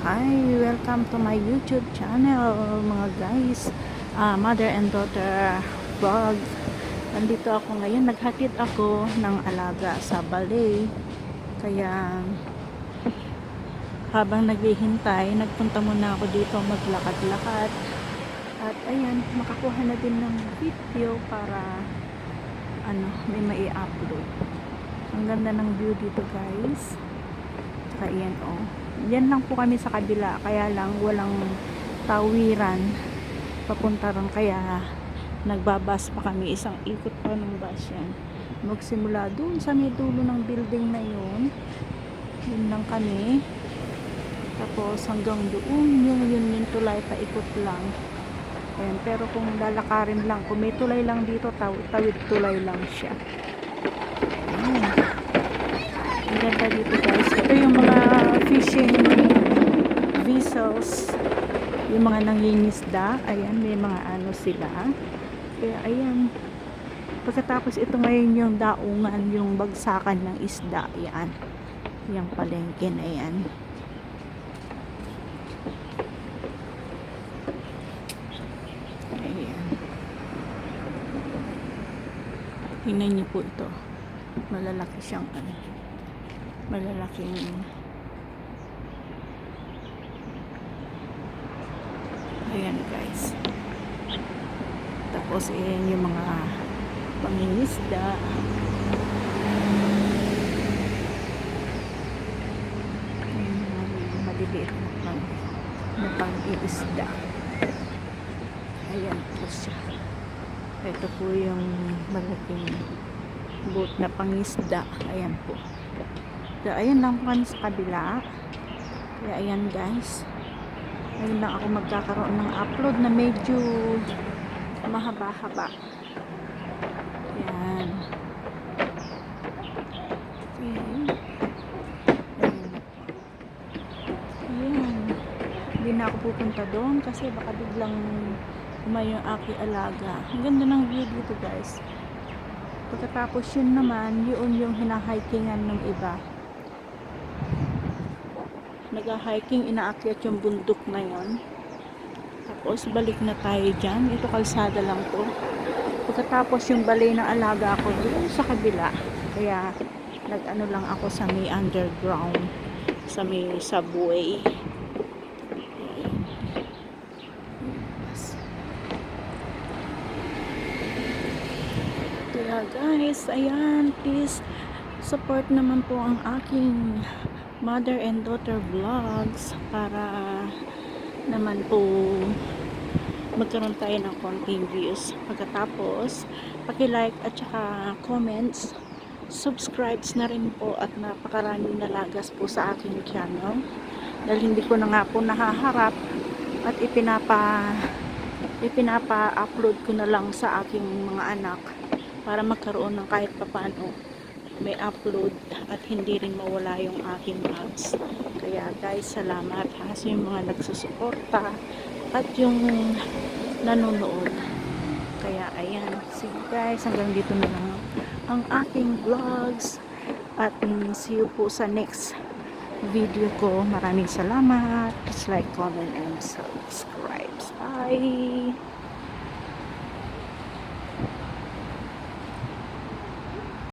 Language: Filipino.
Hi, welcome to my YouTube channel mga guys. Ah, Mother and daughter vlog Nandito ako ngayon, naghatid ako ng alaga sa balay Kaya habang naghihintay, nagpunta muna ako dito maglakad-lakad. At ayan, makakuha na din ng video para ano, may mai-upload Ang ganda ng view dito guys Saka yan oh. Yan lang po kami sa kabila. Kaya lang walang tawiran papunta ron. Kaya nagbabas pa kami. Isang ikot pa ng bus yan. Magsimula doon sa may dulo ng building na yun. Yun lang kami. Tapos hanggang doon yung yun yung tulay paikot lang. Ayan, pero kung lalakarin lang, kung may tulay lang dito, taw tawid tulay lang siya. Ayan. Ang ganda dito guys. Ito yung mga fishing vessels. Yung mga nangingisda. Ayan, may mga ano sila. Kaya ayan. Pagkatapos ito ngayon yung daungan, yung bagsakan ng isda. Ayan. Yung palengke na yan. Ayan. Tingnan niyo po ito. Malalaki siyang ano malalaking ayan guys. Tapos ayan yung mga pangingisda. Maliliit na pang na pangingisda. Ayan po siya. Ito po yung malaking boat na pangisda ayan po. So, ayan lang po kami sa kabila. Kaya ayan guys. Ngayon lang ako magkakaroon ng upload na medyo mahaba-haba. Ayan. Ayan. Hindi na ako pupunta doon kasi baka biglang umayo yung aking alaga. Ang ganda ng view dito guys. Pagkatapos yun naman, yun yung hinahikingan ng iba nag-hiking, inaakyat yung bundok na yon. Tapos balik na tayo dyan. Ito kalsada lang to. Pagkatapos yung balay ng alaga ko doon sa kabila. Kaya nag-ano lang ako sa may underground. Sa may subway. Kaya guys, ayan, please support naman po ang aking mother and daughter vlogs para naman po magkaroon tayo ng konting views. Pagkatapos paki-like at saka comments. Subscribes na rin po at napakaraming nalagas po sa aking channel. Dahil hindi ko na nga po nahaharap at ipinapa ipinapa-upload ko na lang sa aking mga anak para magkaroon ng kahit papano may upload at hindi rin mawala yung aking vlogs. Kaya guys, salamat ha sa yung mga nagsusuporta at yung nanonood. Kaya ayan, sige guys, hanggang dito na lang ang aking vlogs at see you po sa next video ko. Maraming salamat. Please like, comment, and subscribe. Bye!